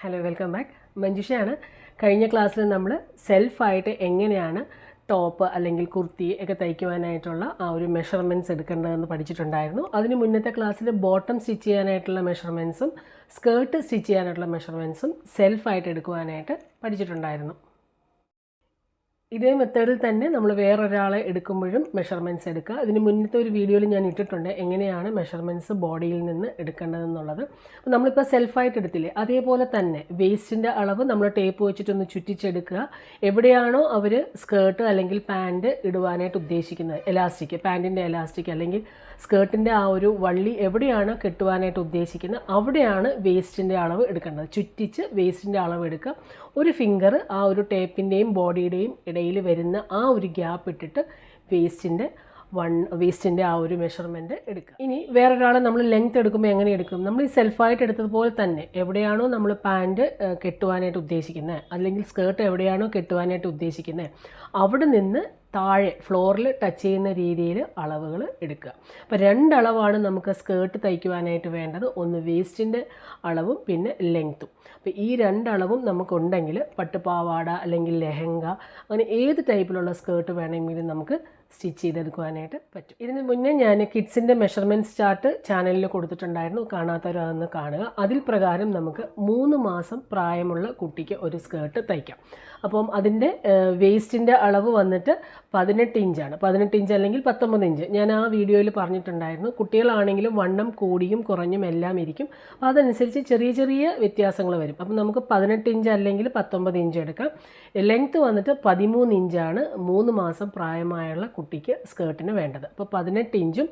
Hello welcome back മഞ്ജുഷയാണ്. കഴിഞ്ഞ ക്ലാസ്സിൽ നമ്മൾ സെൽഫായിട്ട് എങ്ങനെയാണ് ടോപ്പ് അല്ലെങ്കിൽ കുർത്തി ഒക്കെ തയ്ക്കുവാനായിട്ടുള്ള ആ ഒരു മെഷർമെന്റ്സ് എടുക്കേണ്ടതെന്ന് പഠിച്ചിട്ടുണ്ടായിരുന്നു. അതിന് മുന്നത്തെ ക്ലാസ്സിൽ ബോട്ടം സ്റ്റിച്ച് ചെയ്യാനായിട്ടുള്ള മെഷർമെന്റ്സും സ്കേർട്ട് സ്റ്റിച്ച് ചെയ്യാനായിട്ടുള്ള മെഷർമെന്റ്സും സെൽഫായിട്ട് എടുക്കുവാനായിട്ട് പഠിച്ചിട്ടുണ്ടായിരുന്നു. ഇതേ മെത്തേഡിൽ തന്നെ നമ്മൾ വേറൊരാളെ എടുക്കുമ്പോഴും മെഷർമെന്റ്സ് എടുക്കുക. അതിന് മുന്നത്തെ ഒരു വീഡിയോയിൽ ഞാൻ ഇട്ടിട്ടുണ്ട് എങ്ങനെയാണ് മെഷർമെന്റ്സ് ബോഡിയിൽ നിന്ന് എടുക്കേണ്ടതെന്നുള്ളത്. അപ്പോൾ നമ്മളിപ്പോൾ സെൽഫായിട്ട് എടുത്തില്ലേ? അതേപോലെ തന്നെ വേസ്റ്റിന്റെ അളവ് നമ്മൾ ടേപ്പ് വെച്ചിട്ടൊന്ന് ചുറ്റിച്ചെടുക്കുക. എവിടെയാണോ അവർ സ്കേർട്ട് അല്ലെങ്കിൽ പാന്റ് ഇടുവാനായിട്ട് ഉദ്ദേശിക്കുന്നത്? എലാസ്റ്റിക് പാന്റിന്റെ എലാസ്റ്റിക് അല്ലെങ്കിൽ സ്കേർട്ടിന്റെ ആ ഒരു വള്ളി എവിടെയാണ് കെട്ടുവാനായിട്ട് ഉദ്ദേശിക്കുന്നത്? അവിടെയാണ് വേസ്റ്റിന്റെ അളവ് എടുക്കേണ്ടത്. ചുറ്റിച്ച് വേസ്റ്റിന്റെ അളവ് എടുക്കുക. ഒരു ഫിംഗർ ആ ഒരു ടേപ്പിന്റെയും ബോഡിയുടെയും ഇടയിൽ വരുന്ന ആ ഒരു ഗ്യാപ്പ് ഇട്ടിട്ട് വേസ്റ്റിന്റെ വൺ വേസ്റ്റിന്റെ ആ ഒരു മെഷർമെന്റ് എടുക്കുക. ഇനി വേറൊരാളെ നമ്മൾ ലെങ്ത് എടുക്കുമ്പോൾ എങ്ങനെ എടുക്കും? നമ്മൾ ഈ സെൽഫായിട്ട് എടുത്തതുപോലെ തന്നെ എവിടെയാണോ നമ്മൾ പാന്റ് കെട്ടുവാനായിട്ട് ഉദ്ദേശിക്കുന്നത്? അല്ലെങ്കിൽ സ്കേർട്ട് എവിടെയാണോ കെട്ടുവാനായിട്ട് ഉദ്ദേശിക്കുന്നത്? അവിടെ നിന്ന് താഴെ ഫ്ലോറിൽ ടച്ച് ചെയ്യുന്ന രീതിയിൽ അളവുകൾ എടുക്കുക. അപ്പോൾ രണ്ടളവാണ് നമുക്ക് സ്കേർട്ട് തയ്ക്കുവാനായിട്ട് വേണ്ടത്. ഒന്ന് വേസ്റ്റിന്റെ അളവും പിന്നെ ലെങ്ത്തും അപ്പോൾ ഈ രണ്ടളവും നമുക്കുണ്ടെങ്കിൽ പട്ടുപാവാട അല്ലെങ്കിൽ ലെഹങ്ക അങ്ങനെ ഏത് ടൈപ്പിലുള്ള സ്കേർട്ട് വേണമെങ്കിലും നമുക്ക് സ്റ്റിച്ച് ചെയ്തെടുക്കുവാനായിട്ട് പറ്റും. ഇതിന് മുന്നേ ഞാൻ കിഡ്സിന്റെ മെഷർമെന്റ്സ് ചാർട്ട് ചാനലിൽ കൊടുത്തിട്ടുണ്ടായിരുന്നു. കാണാത്തവർ അതൊന്ന് കാണുക. അതിൽ പ്രകാരം നമുക്ക് മൂന്ന് മാസം പ്രായമുള്ള കുട്ടിക്ക് ഒരു സ്കേർട്ട് തയ്ക്കാം. അപ്പം അതിന്റെ വേസ്റ്റിന്റെ അളവ് വന്നിട്ട് പതിനെട്ട് ഇഞ്ചാണ്. പതിനെട്ട് ഇഞ്ച് അല്ലെങ്കിൽ പത്തൊമ്പത് ഇഞ്ച്. ഞാൻ ആ വീഡിയോയിൽ പറഞ്ഞിട്ടുണ്ടായിരുന്നു. കുട്ടികളാണെങ്കിലും വണ്ണം കൂടിയും കുറഞ്ഞും എല്ലാം ഇരിക്കും. അപ്പോൾ അതനുസരിച്ച് ചെറിയ ചെറിയ വ്യത്യാസങ്ങൾ വരും. അപ്പം നമുക്ക് പതിനെട്ട് ഇഞ്ച് അല്ലെങ്കിൽ പത്തൊമ്പത് ഇഞ്ച് എടുക്കാം. ലെങ്ത്ത് വന്നിട്ട് പതിമൂന്ന് ഇഞ്ചാണ് മൂന്ന് മാസം പ്രായമായുള്ള കുട്ടിക്ക് സ്കേർട്ടിന് വേണ്ടത്. അപ്പോൾ പതിനെട്ട് ഇഞ്ചും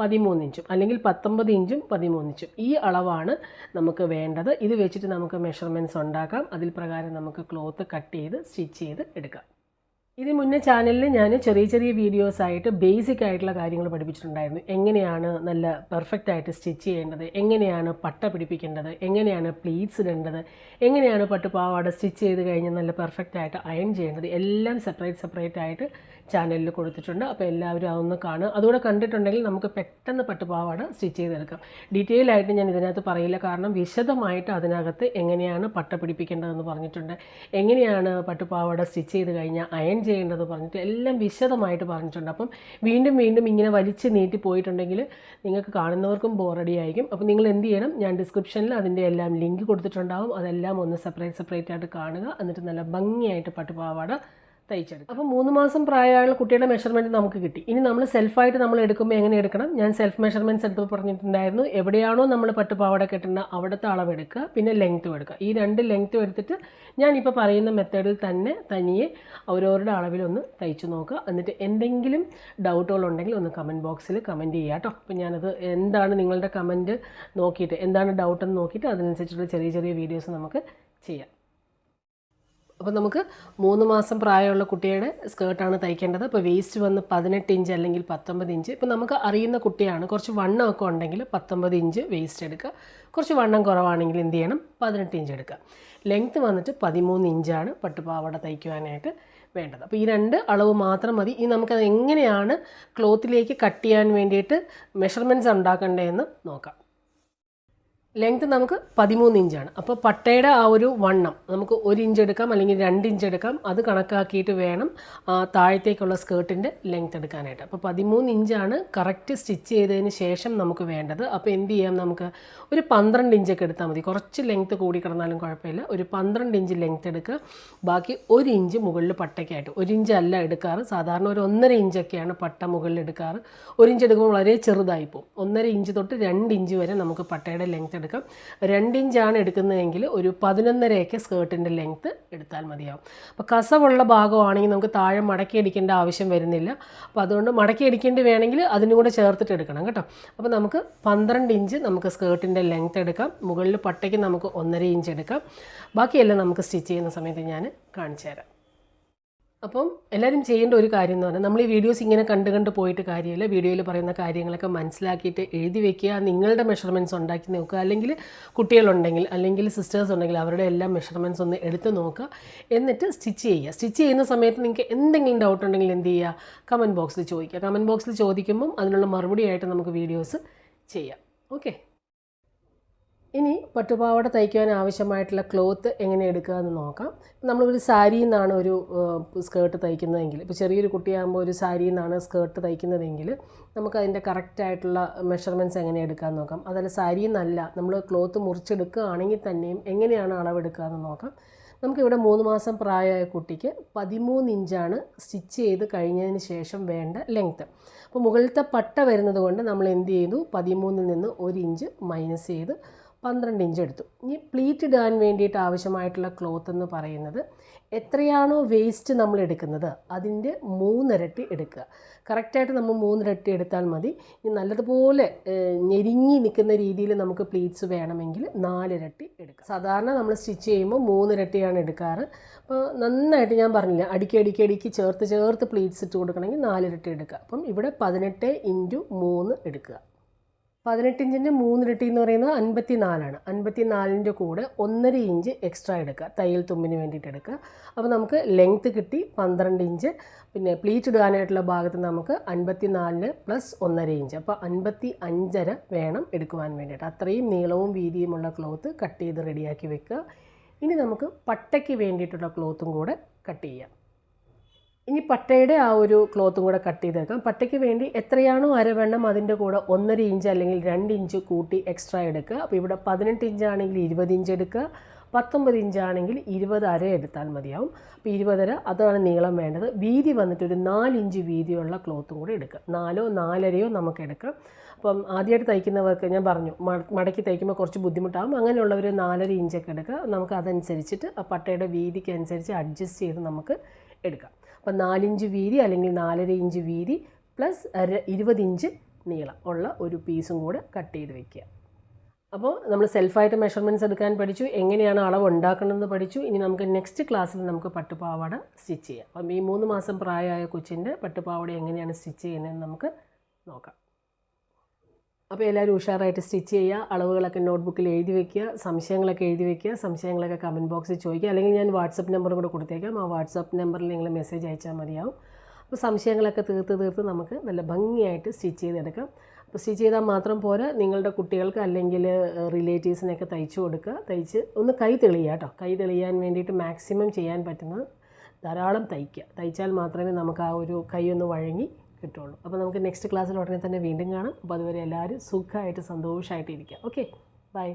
പതിമൂന്ന് ഇഞ്ചും അല്ലെങ്കിൽ പത്തൊമ്പത് ഇഞ്ചും പതിമൂന്ന് ഇഞ്ചും ഈ അളവാണ് നമുക്ക് വേണ്ടത്. ഇത് വെച്ചിട്ട് നമുക്ക് മെഷർമെന്റ്സ് ഉണ്ടാക്കാം. അതിൽ പ്രകാരം നമുക്ക് ക്ലോത്ത് കട്ട് ചെയ്ത് സ്റ്റിച്ച് ചെയ്ത് എടുക്കാം. ഇതിന് മുന്നേ ചാനലിൽ ഞാൻ ചെറിയ ചെറിയ വീഡിയോസ് ആയിട്ട് ബേസിക് ആയിട്ടുള്ള കാര്യങ്ങൾ പഠിപ്പിച്ചിട്ടുണ്ടായിരുന്നു. എങ്ങനെയാണ് നല്ല പെർഫെക്റ്റ് ആയിട്ട് സ്റ്റിച്ച് ചെയ്യേണ്ടത്? എങ്ങനെയാണ് പട്ട പിടിപ്പിക്കേണ്ടത്? എങ്ങനെയാണ് പ്ലീറ്റ്സ് ഇടേണ്ടത്? എങ്ങനെയാണ് പട്ടുപാവാട സ്റ്റിച്ച് ചെയ്ത് കഴിഞ്ഞാൽ നല്ല പെർഫെക്റ്റ് ആയിട്ട് അയൺ ചെയ്യേണ്ടത്? എല്ലാം സെപ്പറേറ്റ് സെപ്പറേറ്റ് ആയിട്ട് ചാനലിൽ കൊടുത്തിട്ടുണ്ട്. അപ്പോൾ എല്ലാവരും അതൊന്ന് കാണുക. അതുകൂടെ കണ്ടിട്ടുണ്ടെങ്കിൽ നമുക്ക് പെട്ടെന്ന് പട്ടുപാവാട സ്റ്റിച്ച് ചെയ്തെടുക്കാം. ഡീറ്റെയിൽ ആയിട്ട് ഞാൻ ഇതിനകത്ത് പറയില്ല. കാരണം വിശദമായിട്ട് അതിനകത്ത് എങ്ങനെയാണ് പട്ട പിടിപ്പിക്കേണ്ടതെന്ന് പറഞ്ഞിട്ടുണ്ട്. എങ്ങനെയാണ് പട്ടുപാവാട സ്റ്റിച്ച് ചെയ്ത് കഴിഞ്ഞാൽ അയൺ ചെയ്യേണ്ടത് പറഞ്ഞിട്ട് എല്ലാം വിശദമായിട്ട് പറഞ്ഞിട്ടുണ്ട്. അപ്പം വീണ്ടും വീണ്ടും ഇങ്ങനെ വലിച്ച് നീട്ടി പോയിട്ടുണ്ടെങ്കിൽ നിങ്ങൾക്ക് കാണുന്നവർക്കും ബോറടി ആയിരിക്കും. അപ്പോൾ നിങ്ങൾ എന്ത് ചെയ്യണം? ഞാൻ ഡിസ്ക്രിപ്ഷനിൽ അതിന്റെ എല്ലാം ലിങ്ക് കൊടുത്തിട്ടുണ്ടാവും. അതെല്ലാം ഒന്ന് സെപ്പറേറ്റ് സെപ്പറേറ്റ് ആയിട്ട് കാണുക. എന്നിട്ട് നല്ല ഭംഗിയായിട്ട് പട്ടുപാവാട തയ്ച്ചെടുക്കും. അപ്പോൾ മൂന്ന് മാസം പ്രായമുള്ള കുട്ടിയുടെ മെഷർമെന്റ് നമുക്ക് കിട്ടി. ഇനി നമ്മൾ സെൽഫായിട്ട് നമ്മൾ എടുക്കുമ്പോൾ എങ്ങനെ എടുക്കണം? ഞാൻ സെൽഫ് മെഷർമെന്റ്സ് എടുത്ത് പറഞ്ഞിട്ടുണ്ടായിരുന്നു. എവിടെയാണോ നമ്മൾ പട്ടുപാവട കെട്ടുന്ന അവിടുത്തെ അളവ് എടുക്കുക പിന്നെ ലെങ്ത്തും എടുക്കുക. ഈ രണ്ട് ലെങ്ത്തും എടുത്തിട്ട് ഞാനിപ്പോൾ പറയുന്ന മെത്തേഡിൽ തന്നെ തനിയെ അവരവരുടെ അളവിലൊന്ന് തയ്ച്ചു നോക്കുക. എന്നിട്ട് എന്തെങ്കിലും ഡൗട്ടുകളുണ്ടെങ്കിൽ ഒന്ന് കമന്റ് ബോക്സിൽ കമന്റ് ചെയ്യുക കേട്ടോ. അപ്പോൾ ഞാനത് എന്താണ് നിങ്ങളുടെ കമന്റ് നോക്കിയിട്ട് എന്താണ് ഡൗട്ടെന്ന് നോക്കിയിട്ട് അതിനനുസരിച്ചുള്ള ചെറിയ ചെറിയ വീഡിയോസ് നമുക്ക് ചെയ്യാം. അപ്പോൾ നമുക്ക് മൂന്ന് മാസം പ്രായമുള്ള കുട്ടിയുടെ സ്കേർട്ടാണ് തയ്ക്കേണ്ടത്. അപ്പോൾ വേസ്റ്റ് വന്ന് പതിനെട്ട് ഇഞ്ച് അല്ലെങ്കിൽ പത്തൊമ്പത് ഇഞ്ച്. ഇപ്പോൾ നമുക്ക് അറിയുന്ന കുട്ടിയാണ് കുറച്ച് വണ്ണമൊക്കെ ഉണ്ടെങ്കിൽ പത്തൊമ്പത് ഇഞ്ച് വേസ്റ്റ് എടുക്കുക. കുറച്ച് വണ്ണം കുറവാണെങ്കിൽ എന്ത് ചെയ്യണം? പതിനെട്ട് ഇഞ്ച് എടുക്കുക. ലെങ്ത്ത് വന്നിട്ട് പതിമൂന്ന് ഇഞ്ചാണ് പട്ടുപാവാട തയ്ക്കുവാനായിട്ട് വേണ്ടത്. അപ്പോൾ ഈ രണ്ട് അളവ് മാത്രം മതി. ഇനി നമുക്കത് എങ്ങനെയാണ് ക്ലോത്തിലേക്ക് കട്ട് ചെയ്യാൻ വേണ്ടിയിട്ട് മെഷർമെന്റ്സ് ഉണ്ടാക്കേണ്ടതെന്ന് നോക്കാം. ലെങ്ത് നമുക്ക് പതിമൂന്ന് ഇഞ്ചാണ് അപ്പോൾ പട്ടയുടെ ആ ഒരു വണ്ണം നമുക്ക് ഒരു ഇഞ്ച് എടുക്കാം അല്ലെങ്കിൽ രണ്ട് ഇഞ്ച് എടുക്കാം. അത് കണക്കാക്കിയിട്ട് വേണം താഴത്തേക്കുള്ള സ്കേർട്ടിന്റെ ലെങ്ത് എടുക്കാനായിട്ട്. അപ്പോൾ പതിമൂന്ന് ഇഞ്ചാണ് കറക്റ്റ് സ്റ്റിച്ച് ചെയ്തതിന് ശേഷം നമുക്ക് വേണ്ടത്. അപ്പോൾ എന്ത് ചെയ്യാം നമുക്ക്? ഒരു പന്ത്രണ്ട് ഇഞ്ചൊക്കെ എടുത്താൽ മതി. കുറച്ച് ലെങ്ത് കൂടി കിടന്നാലും കുഴപ്പമില്ല. ഒരു പന്ത്രണ്ട് ഇഞ്ച് ലെങ്ത് എടുക്കുക. ബാക്കി ഒരു ഇഞ്ച് മുകളിൽ പട്ടയ്ക്കായിട്ട്. ഒരു ഇഞ്ച് അല്ല എടുക്കാറ്. സാധാരണ ഒരു ഒന്നര ഇഞ്ചൊക്കെയാണ് പട്ട മുകളിൽ എടുക്കാറ്. ഒരു ഇഞ്ച് എടുക്കുമ്പോൾ വളരെ ചെറുതായി പോകും. ഒന്നര ഇഞ്ച് തൊട്ട് രണ്ട് ഇഞ്ച് വരെ നമുക്ക് പട്ടയുടെ ലെങ്ത് എടുക്കാം. രണ്ട് ഇഞ്ചാണ് എടുക്കുന്നതെങ്കിൽ ഒരു പതിനൊന്നരയൊക്കെ സ്കേർട്ടിന്റെ ലെങ്ത്ത് എടുത്താൽ മതിയാവും. അപ്പോൾ കസവുള്ള ഭാഗമാണെങ്കിൽ നമുക്ക് താഴെ മടക്കി അടിക്കേണ്ട ആവശ്യം വരുന്നില്ല. അപ്പോൾ അതുകൊണ്ട് മടക്കി അടിക്കേണ്ടി വേണമെങ്കിൽ അതിനും കൂടെ ചേർത്തിട്ട് എടുക്കണം കേട്ടോ. അപ്പോൾ നമുക്ക് പന്ത്രണ്ട് ഇഞ്ച് നമുക്ക് സ്കേർട്ടിന്റെ ലെങ്ത്ത് എടുക്കാം. മുകളിൽ പട്ടയ്ക്ക് നമുക്ക് ഒന്നര ഇഞ്ച് എടുക്കാം. ബാക്കിയെല്ലാം നമുക്ക് സ്റ്റിച്ച് ചെയ്യുന്ന സമയത്ത് ഞാൻ കാണിച്ചു തരാം അപ്പം എല്ലാവരും ചെയ്യേണ്ട ഒരു കാര്യം എന്ന് പറഞ്ഞാൽ നമ്മൾ ഈ വീഡിയോസ് ഇങ്ങനെ കണ്ട് കണ്ട് പോയിട്ട് കാര്യമില്ല. വീഡിയോയിൽ പറയുന്ന കാര്യങ്ങളൊക്കെ മനസ്സിലാക്കിയിട്ട് എഴുതി വെക്കുക നിങ്ങളുടെ മെഷർമെന്റ്സ് ഉണ്ടാക്കി നോക്കുക. അല്ലെങ്കിൽ കുട്ടികളുണ്ടെങ്കിൽ അല്ലെങ്കിൽ സിസ്റ്റേഴ്സ് ഉണ്ടെങ്കിൽ അവരുടെ എല്ലാം മെഷർമെന്റ്സ് ഒന്ന് എടുത്ത് നോക്കുക. എന്നിട്ട് സ്റ്റിച്ച് ചെയ്യുക. സ്റ്റിച്ച് ചെയ്യുന്ന സമയത്ത് നിങ്ങൾക്ക് എന്തെങ്കിലും ഡൗട്ട് ഉണ്ടെങ്കിൽ എന്ത് ചെയ്യുക? കമന്റ് ബോക്സിൽ ചോദിക്കുക. കമന്റ് ബോക്സിൽ ചോദിക്കുമ്പം അതിനുള്ള മറുപടിയായിട്ട് നമുക്ക് വീഡിയോസ് ചെയ്യാം. ഓക്കെ ഇനി പട്ടുപാവാട തയ്ക്കാൻ ആവശ്യമായിട്ടുള്ള ക്ലോത്ത് എങ്ങനെ എടുക്കുക എന്ന് നോക്കാം. നമ്മളൊരു സാരിയിൽ നിന്നാണ് ഒരു സ്കേർട്ട് തയ്ക്കുന്നതെങ്കിൽ ഇപ്പോൾ ചെറിയൊരു കുട്ടിയാകുമ്പോൾ ഒരു സാരിയിൽ നിന്നാണ് സ്കേർട്ട് തയ്ക്കുന്നതെങ്കിൽ നമുക്ക് അതിന്റെ കറക്റ്റായിട്ടുള്ള മെഷർമെന്റ്സ് എങ്ങനെ എടുക്കാമെന്ന് നോക്കാം. അതല്ല സാരിയിൽ നിന്നല്ല നമ്മൾ ക്ലോത്ത് മുറിച്ചെടുക്കുകയാണെങ്കിൽ തന്നെയും എങ്ങനെയാണ് അളവെടുക്കുക എന്ന് നോക്കാം. നമുക്കിവിടെ മൂന്ന് മാസം പ്രായമായ കുട്ടിക്ക് പതിമൂന്ന് ഇഞ്ചാണ് സ്റ്റിച്ച് ചെയ്ത് കഴിഞ്ഞതിന് ശേഷം വേണ്ട ലെങ്ത്ത്. അപ്പോൾ മുകളിലത്തെ പട്ട വരുന്നത് കൊണ്ട് നമ്മൾ എന്ത് ചെയ്തു? പതിമൂന്നിൽ നിന്ന് ഒരു ഇഞ്ച് മൈനസ് ചെയ്ത് പന്ത്രണ്ട് ഇഞ്ച് എടുത്തു. ഇനി പ്ലീറ്റ് ഇടാൻ വേണ്ടിയിട്ട് ആവശ്യമായിട്ടുള്ള ക്ലോത്ത് എന്ന് പറയുന്നത് എത്രയാണോ വേസ്റ്റ് നമ്മൾ എടുക്കുന്നത് അതിന്റെ മൂന്നിരട്ടി എടുക്കുക. കറക്റ്റായിട്ട് നമ്മൾ മൂന്നിരട്ടി എടുത്താൽ മതി. ഇനി നല്ലതുപോലെ ഞെരിങ്ങി നിൽക്കുന്ന രീതിയിൽ നമുക്ക് പ്ലീറ്റ്സ് വേണമെങ്കിൽ നാലിരട്ടി എടുക്കുക സാധാരണ നമ്മൾ സ്റ്റിച്ച് ചെയ്യുമ്പോൾ മൂന്നിരട്ടിയാണ് എടുക്കാറ്. അപ്പോൾ നന്നായിട്ട് ഞാൻ പറഞ്ഞില്ല അടുക്കി അടുക്കി അടുക്കി ചേർത്ത് ചേർത്ത് പ്ലീറ്റ്സ് ഇട്ട് കൊടുക്കണമെങ്കിൽ നാലിരട്ടി എടുക്കുക. അപ്പം ഇവിടെ പതിനെട്ട് ഇന്റു മൂന്ന് എടുക്കുക. പതിനെട്ട് മൂന്നിരട്ടി എന്ന് പറയുന്നത് അൻപത്തി നാലാണ് അൻപത്തി നാലിന്റെ കൂടെ ഒന്നര ഇഞ്ച് എക്സ്ട്രാ എടുക്കുക. തയ്യൽ തുമ്പിന് വേണ്ടിയിട്ട് എടുക്കുക. അപ്പോൾ നമുക്ക് ലെങ്ത്ത് കിട്ടി പന്ത്രണ്ട് ഇഞ്ച്. പിന്നെ പ്ലീറ്റ് ഇടാനായിട്ടുള്ള ഭാഗത്ത് നമുക്ക് അൻപത്തി നാലിന് പ്ലസ് ഒന്നര ഇഞ്ച്. അപ്പോൾ അൻപത്തി അഞ്ചര വേണം എടുക്കുവാൻ വേണ്ടിയിട്ട്. അത്രയും നീളവും വീതിയുമുള്ള ക്ലോത്ത് കട്ട് ചെയ്ത് റെഡിയാക്കി വെക്കുക. ഇനി നമുക്ക് പട്ടയ്ക്ക് വേണ്ടിയിട്ടുള്ള ക്ലോത്തും കൂടെ കട്ട് ചെയ്യാം. ഇനി പട്ടയുടെ ആ ഒരു ക്ലോത്തും കൂടെ കട്ട് ചെയ്തെടുക്കാം പട്ടയ്ക്ക് വേണ്ടി എത്രയാണോ അരവെണ്ണം അതിന്റെ കൂടെ ഒന്നര ഇഞ്ച് അല്ലെങ്കിൽ രണ്ട് ഇഞ്ച് കൂട്ടി എക്സ്ട്രാ എടുക്കുക. അപ്പോൾ ഇവിടെ പതിനെട്ട് ഇഞ്ചാണെങ്കിൽ ഇരുപത് ഇഞ്ച് എടുക്കുക. പത്തൊമ്പത് ഇഞ്ചാണെങ്കിൽ ഇരുപത് അര എടുത്താൽ മതിയാവും. അപ്പോൾ ഇരുപതര അതാണ് നീളം വേണ്ടത്. വീതി വന്നിട്ട് ഒരു നാലിഞ്ച് വീതിയുള്ള ക്ലോത്തും കൂടെ എടുക്കുക. നാലോ നാലരയോ നമുക്ക് എടുക്കാം. അപ്പം ആദ്യമായിട്ട് തയ്ക്കുന്നവർക്ക് ഞാൻ പറഞ്ഞു മടക്കി തയ്ക്കുമ്പോൾ കുറച്ച് ബുദ്ധിമുട്ടാകും. അങ്ങനെയുള്ളവർ നാലര ഇഞ്ചൊക്കെ എടുക്കുക. നമുക്ക് അതനുസരിച്ചിട്ട് ആ പട്ടയുടെ വീതിക്ക് അനുസരിച്ച് അഡ്ജസ്റ്റ് ചെയ്ത് നമുക്ക് എടുക്കാം. അപ്പം നാലിഞ്ച് വീതി അല്ലെങ്കിൽ നാലര ഇഞ്ച് വീതി പ്ലസ് ഇരുപത് ഇഞ്ച് നീളം ഉള്ള ഒരു പീസും കൂടെ കട്ട് ചെയ്ത് വെക്കുക. അപ്പോൾ നമ്മൾ സെൽഫായിട്ട് മെഷർമെന്റ്സ് എടുക്കാൻ പഠിച്ചു. എങ്ങനെയാണ് അളവ് ഉണ്ടാക്കണമെന്ന് പഠിച്ചു. ഇനി നമുക്ക് നെക്സ്റ്റ് ക്ലാസ്സിൽ നമുക്ക് പട്ടുപാവാട സ്റ്റിച്ച് ചെയ്യാം. അപ്പം ഈ മൂന്ന് മാസം പ്രായമായ കൊച്ചിന്റെ പട്ടുപാവാട എങ്ങനെയാണ് സ്റ്റിച്ച് ചെയ്യുന്നതെന്ന് നമുക്ക് നോക്കാം. അപ്പോൾ എല്ലാവരും ഉഷാറായിട്ട് സ്റ്റിച്ച് ചെയ്യുക അളവുകളൊക്കെ നോട്ട്ബുക്കിൽ എഴുതി വെക്കുക സംശയങ്ങളൊക്കെ എഴുതി വെക്കുക സംശയങ്ങളൊക്കെ കമന്റ് ബോക്സിൽ ചോദിക്കുക. അല്ലെങ്കിൽ ഞാൻ വാട്സപ്പ് നമ്പർ കൂടെ കൊടുത്തേക്കാം. ആ വാട്സപ്പ് നമ്പറിൽ നിങ്ങൾ മെസ്സേജ് അയച്ചാൽ മതിയാവും. അപ്പോൾ സംശയങ്ങളൊക്കെ തീർത്ത് തീർത്ത് നമുക്ക് നല്ല ഭംഗിയായിട്ട് സ്റ്റിച്ച് ചെയ്തെടുക്കാം. അപ്പോൾ സ്റ്റിച്ച് ചെയ്താൽ മാത്രം പോരാ നിങ്ങളുടെ കുട്ടികൾക്ക് അല്ലെങ്കിൽ റിലേറ്റീവ്സിനൊക്കെ തയ്ച്ചു കൊടുക്കുക. തയ്ച്ച് ഒന്ന് കൈ തെളിയുക കേട്ടോ. കൈ തെളിയാൻ വേണ്ടിയിട്ട് മാക്സിമം ചെയ്യാൻ പറ്റുന്നത് ധാരാളം തയ്ക്കുക. തയ്ച്ചാൽ മാത്രമേ നമുക്ക് ആ ഒരു കൈ ഒന്ന് വഴങ്ങി കിട്ടുള്ളൂ. അപ്പോൾ നമുക്ക് നെക്സ്റ്റ് ക്ലാസ്സിൽ ഉടനെ തന്നെ വീണ്ടും കാണാം. അപ്പോൾ അതുവരെ എല്ലാവരും സുഖമായിട്ട് സന്തോഷമായിട്ട് ഇരിക്കുക ഓക്കെ ബൈ